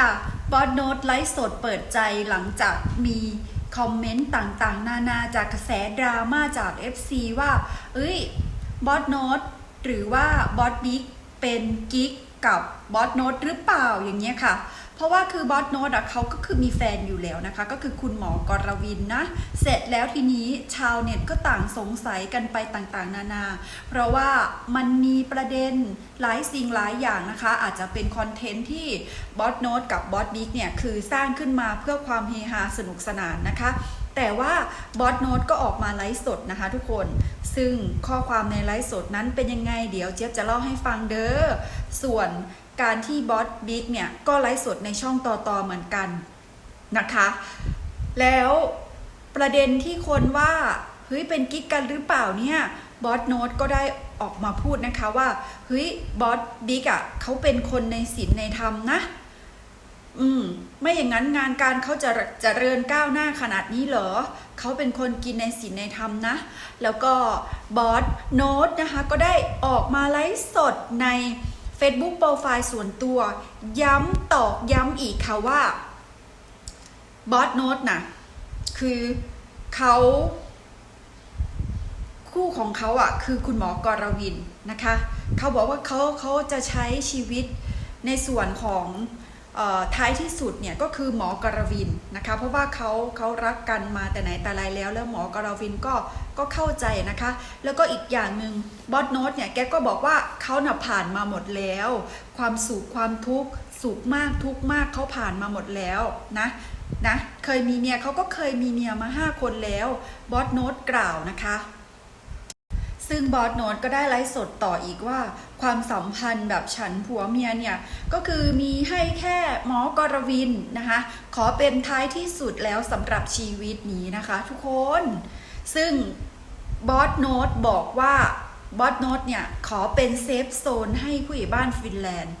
ค่ะ บอสโนตไลฟ์สดเปิดใจหลังจากมีคอมเมนต์ต่างๆ นานาจากกระแสดราม่าจาก FC ว่า เอ้ย บอสโนตหรือว่าบอสบิ๊กเป็นกิ๊กกับบอสโนตหรือเปล่าอย่างเงี้ยค่ะ เพราะว่าคือบอสโน e อะเขาก็คือมีแฟนอยู่แล้วนะคะ ก็คือคุณหมอกรวินนะ เสร็จแล้วทีนี้ชาวเน็ตก็ต่างสงสัยกันไปต่างๆ นานา เพราะว่ามันมีประเด็นหลายสิ่งหลายอย่างนะคะ อาจจะเป็นคอนเทนต์ที่บอสโน e กับบอสบิ๊กเนี่ยคือสร้างขึ้นมาเพื่อความเฮฮาสนุกสนานนะคะแต่ว่าบอสโน e ก็ออกมาไลฟ์สดนะคะทุกคน ซึ่งข้อความในไลฟ์สดนั้นเป็นยังไง เดี๋ยวเจี๊ยบจะเล่าให้ฟังเด้อ ส่วน การที่บอสบิ๊กเนี่ย ก็ไลฟ์สดในช่องต่อๆเหมือนกันนะคะ แล้วประเด็นที่คนว่าเฮ้ยเป็นกิ๊กกันหรือเปล่าเนี่ยบอสโน e ก็ได้ออกมาพูดนะคะว่าเฮ้ยบอสบิ๊กอะเขาเป็นคนในศีลในธรรมนะ อืม ไม่อย่างนั้นงานการเขาจะจะเจริญก้าวหน้าขนาดนี้เหรอเขาเป็นคนกินในศีลในธรรมนะ แล้วก็บอสโน้ตนะคะ ก็ได้ออกมาไลฟ์สดใน Facebook โปรไฟล์ส่วนตัว ย้ำตอกย้ำอีกค่ะว่าบอสโนตนะคือเขาคู่ของเขาอะคือคุณหมอกรวินนะคะ เขาบอกว่าเขาเขาจะใช้ชีวิตในส่วนของ ท้ายที่สุดเนี่ยก็คือหมอกรวินนะคะเพราะว่าเขาเขารักกันมาแต่ไหนแต่ไรแล้ว แล้วหมอกรวินก็ก็เข้าใจนะคะ แล้วก็อีกอย่างหนึ่งบอสโนตเนี่ยแกก็บอกว่าเขาน่ะผ่านมาหมดแล้ว ความสุขความทุกข์สุขมากทุกข์มากเขาผ่านมาหมดแล้วนะนะเคยมีเมียเขาก็เคยมีเมียมาห้าคนแล้วบอสโนตกล่าวนะคะ ซึ่งบอสโนดก็ได้ไลฟ์สดต่ออีกว่า ความสัมพันธ์แบบฉันผัวเมียเนี่ย ก็คือมีให้แค่หมอกรวินนะคะ ขอเป็นท้ายที่สุดแล้วสำหรับชีวิตนี้นะคะทุกคน ซึ่งบอสโนตบอกว่าบอสโนตเนี่ย ขอเป็นเซฟโซนให้ผู้ใหญ่บ้านฟินแลนด์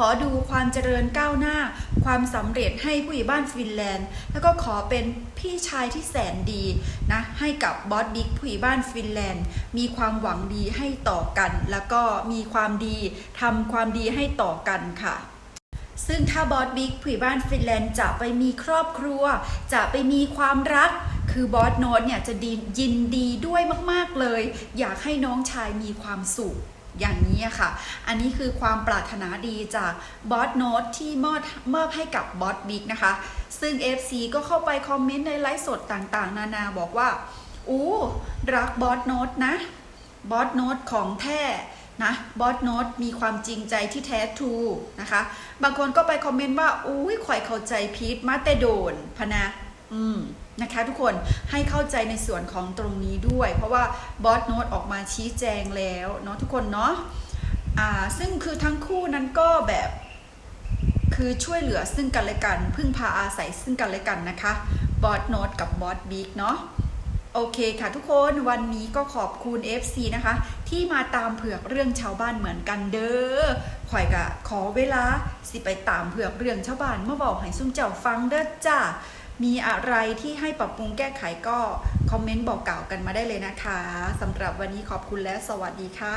ขอดูความเจริญก้าวหน้า ความสำเร็จให้ผู้ใหญ่บ้านฟินแลนด์ แล้วก็ขอเป็นพี่ชายที่แสนดีนะให้กับบอสบิ๊กผู้ใหญ่บ้านฟินแลนด์ มีความหวังดีให้ต่อกัน แล้วก็มีความดีทำความดีให้ต่อกันค่ะซึ่งถ้าบอสบิ๊กผู้ใหญ่บ้านฟินแลนด์จะไปมีครอบครัว จะไปมีความรัก คือบอสโนตเนี่ยจะดียินดีด้วยมาก ๆ เลย อยากให้น้องชายมีความสุข อย่างนี้อะค่ะ อันนี้คือความปรารถนาดีจากบอสโนตที่มอบมอบให้กับบอสบิ๊กนะคะ ซึ่ง FC ก็เข้าไปคอมเมนต์ในไลฟ์สดต่างๆ นานาบอกว่า อู้รักบอสโนตนะ บอสโนตของแท้นะบอสโนตมีความจริงใจที่แท้ทรูนะคะ บางคนก็ไปคอมเมนต์ว่า อุ้ยข่อยเข้าใจพีทมาแต่โดนพนะ อืม นะคะทุกคนให้เข้าใจในส่วนของตรงนี้ด้วย เพราะว่าบอสโนตออกมาชี้แจงแล้วเนาะทุกคนเนาะอ่าซึ่งคือทั้งคู่นั้นก็แบบคือช่วยเหลือซึ่งกันและกัน พึ่งพาอาศัยซึ่งกันและกันนะคะบอสโนตกับบอสบิ๊กเนาะโอเคค่ะทุกคนวันนี้ก็ขอบคุณ FC นะคะ ที่มาตามเผือกเรื่องชาวบ้านเหมือนกันเด้อข่อยกะขอเวลาสิไปตามเผือกเรื่องชาวบ้านมาบอกให้ซุ่มเจ้าฟังเด้อจ้า มีอะไรที่ให้ปรับปรุงแก้ไขก็คอมเมนต์บอกกล่าวกันมาได้เลยนะคะสำหรับวันนี้ขอบคุณและสวัสดีค่ะ